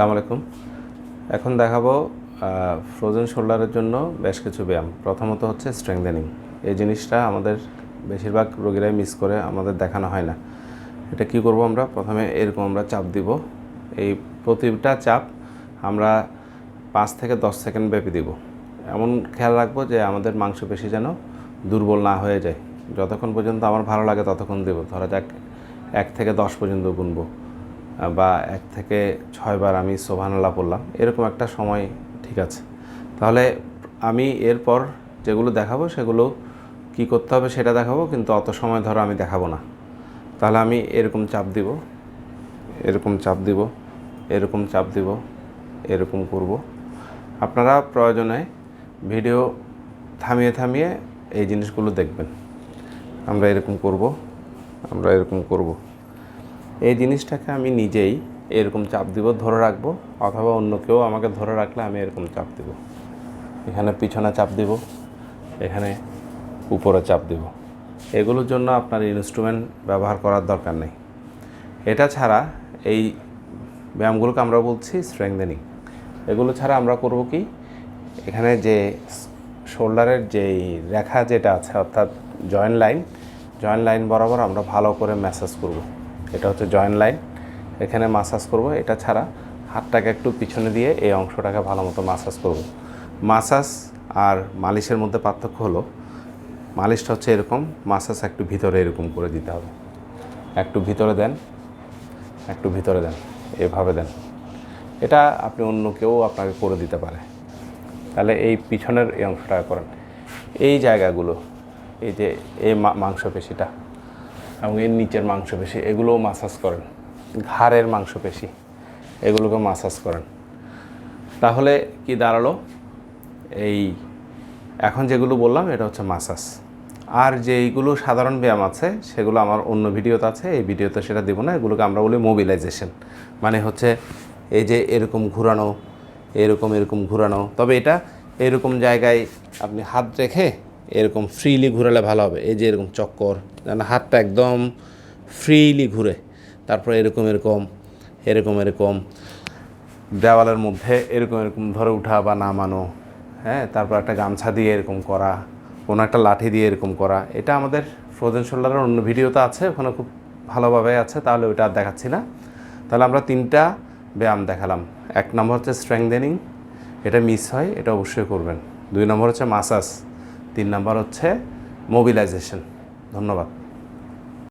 আসসালামু আলাইকুম। এখন দেখাবো ফ্রোজেন শোল্ডারের জন্য বেশ কিছু ব্যায়াম। প্রথমত হচ্ছে স্ট্রেংথেনিং এই জিনিসটা আমাদের বেশিরভাগ রোগীরাই মিস করে, আমাদের দেখানো হয় না। এটা কি করব আমরা? প্রথমে এরকম আমরা চাপ দিব। এই প্রতিটা চাপ আমরা পাঁচ থেকে দশ সেকেন্ড ব্যাপী দিব। এমন খেয়াল রাখব যে আমাদের মাংসপেশি যেন দুর্বল না হয়ে যায়। যতক্ষণ পর্যন্ত আমার ভালো লাগে ততক্ষণ দেব। ধরা যাক এক থেকে দশ পর্যন্ত গুনবো। বা এক থেকে ছয়বার আমি সোভানাল্লাহ পড়লাম। এরকম একটা সময় ঠিক আছে। তাহলে আমি এরপর যেগুলো দেখাবো সেগুলো কি করতে হবে সেটা দেখাবো, কিন্তু অত সময় ধরো আমি দেখাবো না। তাহলে আমি এরকম চাপ দিব, এরকম চাপ দিব, এরকম চাপ দিব, এরকম করব। আপনারা প্রয়োজনে ভিডিও থামিয়ে থামিয়ে এই জিনিসগুলো দেখবেন। আমরা এরকম করব, আমরা এরকম করব। এই জিনিসটাকে আমি নিজেই এরকম চাপ দিব, ধরে রাখব, অথবা অন্য কেউ আমাকে ধরে রাখলে আমি এরকম চাপ দিব। এখানে পিছনে চাপ দিব, এখানে উপরে চাপ দিব। এগুলোর জন্য আপনার ইনস্ট্রুমেন্ট ব্যবহার করার দরকার নেই। এটা ছাড়া এই ব্যায়ামগুলোকে আমরা বলছি স্ট্রেংথেনিং এগুলো ছাড়া আমরা করব কি? এখানে যে শোল্ডারের যেই রেখা যেটা আছে, অর্থাৎ জয়েন্ট লাইন জয়েন্ট লাইন বরাবর আমরা ভালো করে ম্যাসাজ করব। এটা হচ্ছে জয়েন্ট লাইন এখানে মাসাজ করব, এটা ছাড়া হাতটাকে একটু পিছনে দিয়ে এই অংশটাকে ভালো মতো মাসাজ করব। মাসাজ আর মালিশের মধ্যে পার্থক্য হলো, মালিশটা হচ্ছে এরকম মাসাজ একটু ভিতরে এরকম করে দিতে হবে। একটু ভিতরে দেন, একটু ভিতরে দেন, এভাবে দেন। এটা আপনি অন্য কেউ আপনাকে করে দিতে পারে। তাহলে এই পিছনের এই অংশটা করেন। এই জায়গাগুলো, এই যে এই মাংসপেশিটা এবং এর নিচের মাংসপেশি, এগুলোও মাসাজ করেন। ঘাড়ের মাংসপেশি এগুলোকে মাসাজ করেন। তাহলে কি দাঁড়াল? এই, এখন যেগুলো বললাম, এটা হচ্ছে মাসাজ আর যেইগুলো সাধারণ ব্যায়াম আছে, সেগুলো আমার অন্য ভিডিওতে আছে, এই ভিডিওতে সেটা দেবো না, এগুলোকে আমরা বলি মোবিলাইজেশন মানে হচ্ছে এই যে এরকম ঘোরানো, এরকম এরকম ঘোরানো। তবে এটা এরকম জায়গায় আপনি হাত রেখে এরকম ফ্রিলি ঘুরালে ভালো হবে। এই যে এরকম চক্কর যেন হাতটা একদম ফ্রিলি ঘুরে, তারপর এরকম এরকম এরকম এরকম। দেওয়ালের মধ্যে এরকম এরকম ধরে উঠা বা নামানো হ্যাঁ তারপর একটা গামছা দিয়ে এরকম করা, কোনো একটা লাঠি দিয়ে এরকম করা, এটা আমাদের ফ্রোজেন শোল্ডারের অন্য ভিডিওতে আছে, ওখানে খুব ভালোভাবে আছে, তাহলে ওইটা আর দেখাচ্ছি না। তাহলে আমরা তিনটা ব্যায়াম দেখালাম। এক নম্বর হচ্ছে স্ট্রেংথেনিং এটা মিস হয়, এটা অবশ্যই করবেন। দুই নম্বর হচ্ছে মাসাজ তিন নাম্বার হচ্ছে মোবিলাইজেশন ধন্যবাদ।